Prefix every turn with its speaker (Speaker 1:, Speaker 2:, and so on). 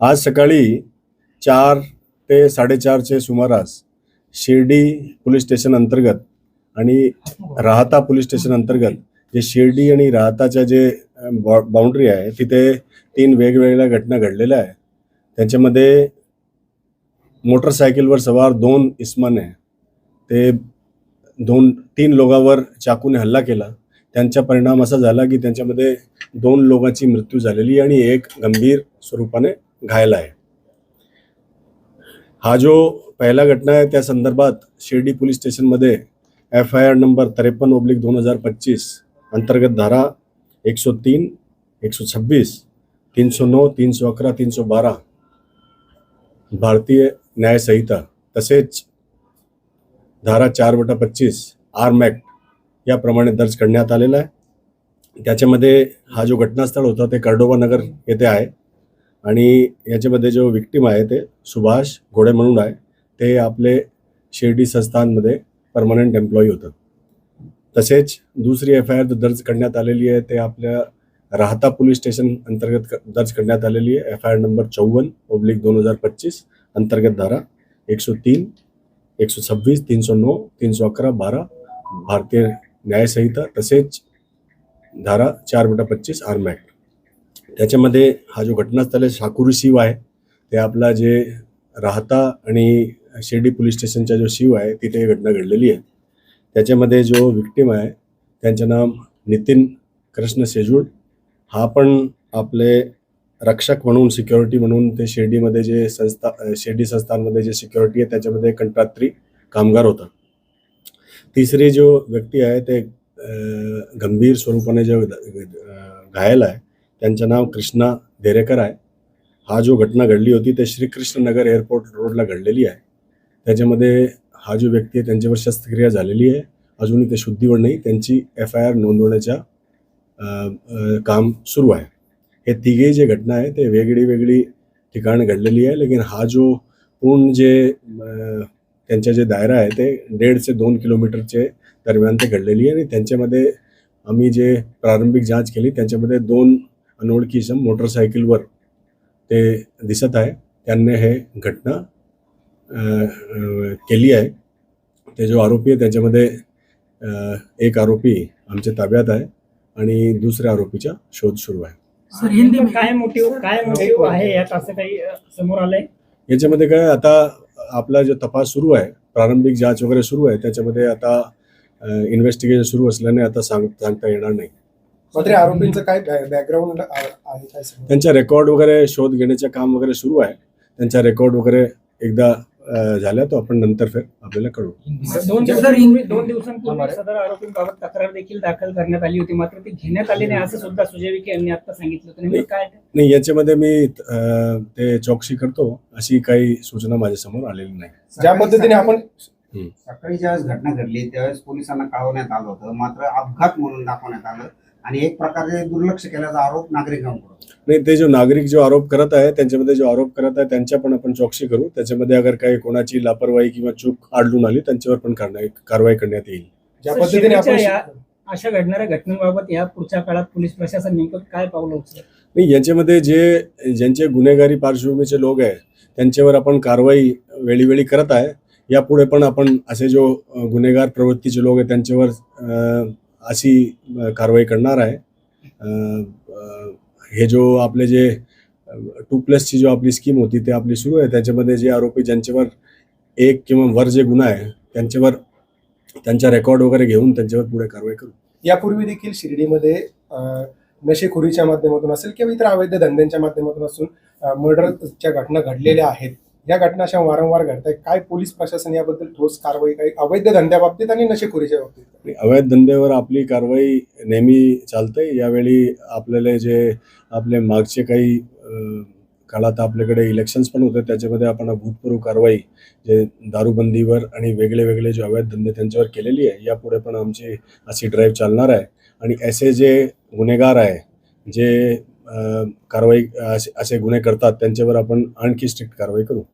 Speaker 1: आज सकाळी चार ते साडेचारचे सुमारास शिर्डी पोलीस स्टेशन अंतर्गत आणि राहता पोलीस स्टेशन अंतर्गत जे शिर्डी आणि राहताच्या जे बाउंड्री आहे तिथे तीन वेगवेगळ्या घटना घडलेल्या आहे त्याच्यामध्ये मोटरसायकलवर सवार दोन इस्माने ते दोन तीन लोकांवर चाकूने हल्ला केला. त्यांचा परिणाम असा झाला की त्यांच्यामध्ये दोन लोकांची मृत्यू झालेली आणि एक गंभीर स्वरूपाने घायल आहे. हा जो पहिला घटना आहे त्या संदर्भात शिर्डी पोलीस स्टेशनमध्ये एफ आय आर नंबर त्रेपन्न ओब्लिक दोन हजार पच्चीस अंतर्गत धारा एक सौ तीन एक सौ छब्बीस तीन सौ नऊ तीन सौ अकरा तीन सौ बारा भारतीय न्यायसंहिता तसेच धारा चार बटा पच्चीस आर्म ॲक्ट याप्रमाणे दर्ज करण्यात आलेला आहे. त्याच्यामध्ये हा जो घटनास्थळ होता ते कर्डोबा नगर येथे आहे आणि याच्यामध्ये जो विक्टीम आहे ते सुभाष घोडे म्हणून आहे. ते आपले शिर्डी संस्थानमध्ये परमनंट एम्प्लॉई होतं तसेच दुसरी एफ आय आर दर्ज करण्यात आलेली आहे ते आपल्या राहता पोलीस स्टेशन अंतर्गत दर्ज करण्यात आलेली आहे. एफ आय आर नंबर चौवन पब्लिक दोन हजार पच्चीस. अंतर्गत धारा एक सौ तीन एक सौ छब्बीस तीन सौ नऊ तीन सौ अकरा बारा भारतीय न्याय संहिता तसेच धारा चार बटा पच्चीस आर्म ॲक्ट. त्याच्यामध्ये हा जो घटनास्थळ आहे साकुरी शिव आहे ते आपला जे राहता आणि शिर्डी पोलीस स्टेशनचा जो शिव आहे तिथे ही घटना घडलेली आहे. त्याच्यामध्ये जो विक्टीम आहे त्यांचं नाव नितीन कृष्ण सेजूळ हा पण आपले रक्षक म्हणून सिक्युरिटी म्हणून ते शिर्डीमध्ये जे संस्था शिर्डी संस्थानमध्ये जे सिक्युरिटी आहे त्याच्यामध्ये कंत्रात्री कामगार होता. तिसरी जो व्यक्ती आहे ते गंभीर स्वरूपाने जो घायल आहे त्यांचं नाव कृष्णा देरेकर आहे. हा जो घटना घडली होती ते श्रीकृष्ण नगर एअरपोर्ट रोडला घडलेली आहे. त्याच्यामध्ये हा जो व्यक्ती आहे त्यांच्यावर शस्त्रक्रिया झालेली आहे. अजूनही ते शुद्धीवर नाही त्यांची एफ आय आर नोंदवण्याच्या काम सुरू आहे. हे तिघे जे घटना आहे ते वेगळी वेगळी ठिकाण घडलेली आहे. लेकिन हा जो पूर्ण जे त्यांच्या जे दायरा आहे ते दीड ते दोन किलोमीटरचे दरम्यान ते घडलेली आहे. आणि त्यांच्यामध्ये आम्ही जे प्रारंभिक जांच केली त्यांच्यामध्ये दोन अनोळखी इसम मोटरसायकलवर ते दिसत आहे. त्यांनी हे घटना केली आहे. ते जो आरोपी आहे त्याच्यामध्ये एक आरोपी आमच्या ताब्यात आहे आणि दुसऱ्या आरोपीचा शोध सुरू आहे.
Speaker 2: सर हिंदी में
Speaker 3: काय मोटिव्ह काय मोटिव्ह आहे यात असं काही अ, समोर आलंय?
Speaker 1: याच्यामध्ये काय आता आपला जो तपास सुरू आहे प्रारंभिक जांच वगैरे सुरू आहे त्याच्यामध्ये आता इन्व्हेस्टिगेशन सुरू असल्याने आता सांग सांगता येणार नाही.
Speaker 4: मात्र आरोपींचं काय बॅकग्राऊंड आहे काय सांगू?
Speaker 1: त्यांचा रेकॉर्ड वगैरे शोध घेण्याचे काम वगैरे सुरू आहे. त्यांचा रेकॉर्ड वगैरे एकदा अ, झाला तो आपण नंतर फिर आपल्याला कळू
Speaker 3: दोन दिवसांपूर्वी दोन दिवसांपूर्वी सदर आरोपींबाबत तक्रार देखील दाखल करण्यात आली होती. मात्र ती घेण्यात आली नाही असं सुद्धा सुजय विखे यांनी आता सांगितलं होतं. काय?
Speaker 1: नाही याच्यामध्ये मी अ, ते चौकशी करतो अशी काही सूचना माझ्यासमोर आलेली नाही.
Speaker 4: ज्या पद्धतीने आपण
Speaker 5: सकाळी ज्यावेळेस घटना घडली त्यावेळेस पोलिसांना कळवण्यात आलं होतं. मात्र अपघात म्हणून दाखवण्यात आलं. आणि एक प्रकारे दुर्लक्ष केल्याचा आरोप नागरिकांकडून
Speaker 1: नाही ते जो नागरिक जो आरोप करत आहे त्यांच्यामध्ये जो आरोप करत आहे त्यांच्या पण आपण चौकशी करू. त्याच्यामध्ये अगर काही कोणाची लापरवाही किंवा चूक आढळून आली त्यांच्यावर पण कारवाई कारवाई करण्यात येईल.
Speaker 4: ज्या पद्धतीने आपण
Speaker 3: अशा घडणाऱ्या घटनांबाबत या पुढच्या काळात पोलीस प्रशासन नेमकं काय पावलं उचलेल?
Speaker 1: नाही याच्यामध्ये जे ज्यांचे गुन्हेगारी पार्श्वभूमीचे लोक आहे त्यांच्यावर आपण कारवाई वेळीवेळी करत आहे. यापुढे पण आपण असे जो गुन्हेगार प्रवृत्तीचे लोक आहे त्यांच्यावर अशी कारवाई करणार आहे. हे जो आपले जे टू प्लसची जो आपली स्कीम होती ते आपली सुरू आहे. त्याच्यामध्ये जे आरोपी ज्यांच्यावर एक किंवा वर जे गुन्हा आहे त्यांच्यावर त्यांचा रेकॉर्ड वगैरे घेऊन त्यांच्यावर पुढे कारवाई करू.
Speaker 4: यापूर्वी देखील शिर्डीमध्ये नशेखोरीच्या माध्यमातून असेल किंवा इतर अवैध धंद्यांच्या माध्यमातून असून मर्डरच्या घटना घडलेल्या आहेत. या घटना अशा वारंवार घडत आहेत काय पोलीस प्रशासन याबद्दल ठोस कारवाई काही अवैध धंद्याबाबतीत आणि नशेखोरीच्या बाबतीत?
Speaker 1: अवैध धंद्यावर आपली कारवाई नेहमी चालते यावेळी आपल्याला जे आपले मागचे काही काळात आपल्याकडे इलेक्शन्स पण होते त्याच्यामध्ये आपण भूतपूर्व कारवाई जे दारूबंदीवर आणि वेगळे वेगळे जे अवैध धंदे त्यांच्यावर केलेली आहे यापुढे पण आमची अशी ड्राईव्ह चालणार आहे. आणि असे जे गुन्हेगार आहे जे कारवाई असे असे गुन्हे करतात त्यांच्यावर आपण आणखी स्ट्रिक्ट कारवाई करू.